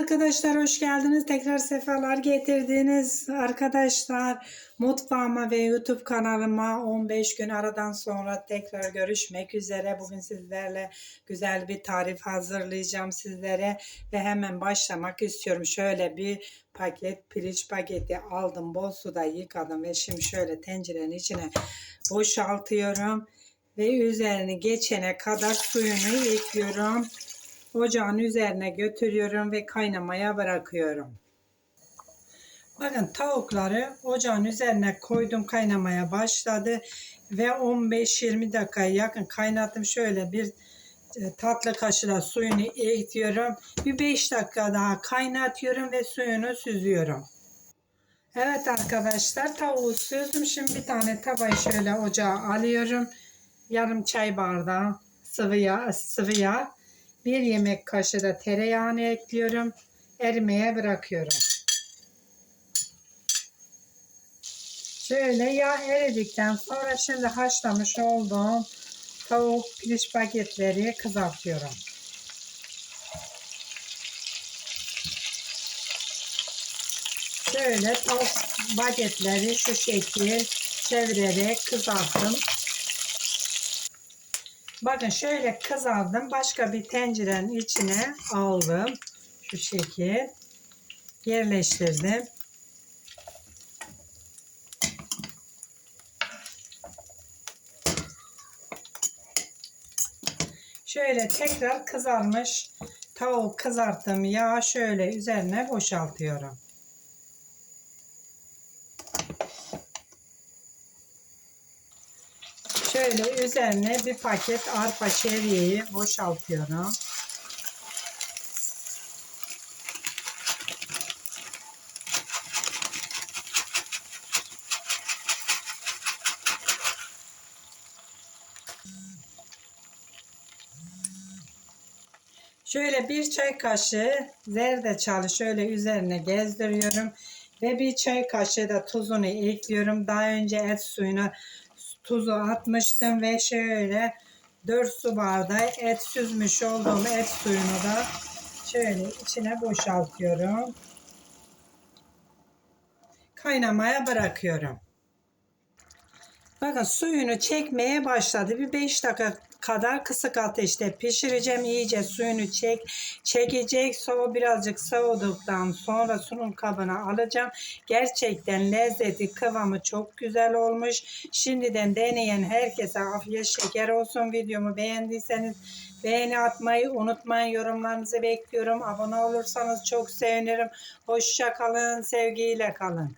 Arkadaşlar hoş geldiniz. Tekrar sefalar getirdiniz. Arkadaşlar mutfağıma ve YouTube kanalıma 15 gün aradan sonra tekrar görüşmek üzere. Bugün sizlerle güzel bir tarif hazırlayacağım sizlere ve hemen başlamak istiyorum. Şöyle bir paket pirinç paketi aldım. Bol suda yıkadım ve şimdi şöyle tencerenin içine boşaltıyorum ve üzerini geçene kadar suyunu ekliyorum. Ocağın üzerine götürüyorum ve kaynamaya bırakıyorum. Bakın tavukları ocağın üzerine koydum kaynamaya başladı ve 15-20 dakika yakın kaynattım. Şöyle bir e, tatlı kaşığı suyunu ekliyorum. Bir 5 dakika daha kaynatıyorum ve suyunu süzüyorum. Evet arkadaşlar tavuğu süzdüm. Şimdi bir tane tavayı şöyle ocağa alıyorum. Yarım çay bardağı sıvı yağ, sıvı yağ. Bir yemek kaşığı da tereyağını ekliyorum. Erimeye bırakıyorum. Şöyle yağ eridikten sonra şimdi haşlamış olduğum tavuk piliç paketleri kızartıyorum. Şöyle tavuk bagetleri şu şekil çevirerek kızarttım. Bakın şöyle kızardım. Başka bir tencerenin içine aldım. Şu şekil yerleştirdim. Şöyle tekrar kızarmış tavuk kızarttığım yağ şöyle üzerine boşaltıyorum. Şöyle üzerine bir paket arpa şeriyeyi boşaltıyorum. Şöyle bir çay kaşığı zerdeçalı şöyle üzerine gezdiriyorum. Ve bir çay kaşığı da tuzunu ekliyorum. Daha önce et suyuna tuzu atmıştım ve şöyle 4 su bardağı et süzmüş olduğum et suyunu da şöyle içine boşaltıyorum. Kaynamaya bırakıyorum. Bakın suyunu çekmeye başladı. Bir 5 dakika kadar kısık ateşte pişireceğim. İyice suyunu çek, çekecek. Soğu birazcık soğuduktan sonra sunum kabına alacağım. Gerçekten lezzeti, kıvamı çok güzel olmuş. Şimdiden deneyen herkese afiyet şeker olsun. Videomu beğendiyseniz beğeni atmayı unutmayın. Yorumlarınızı bekliyorum. Abone olursanız çok sevinirim. Hoşça kalın, sevgiyle kalın.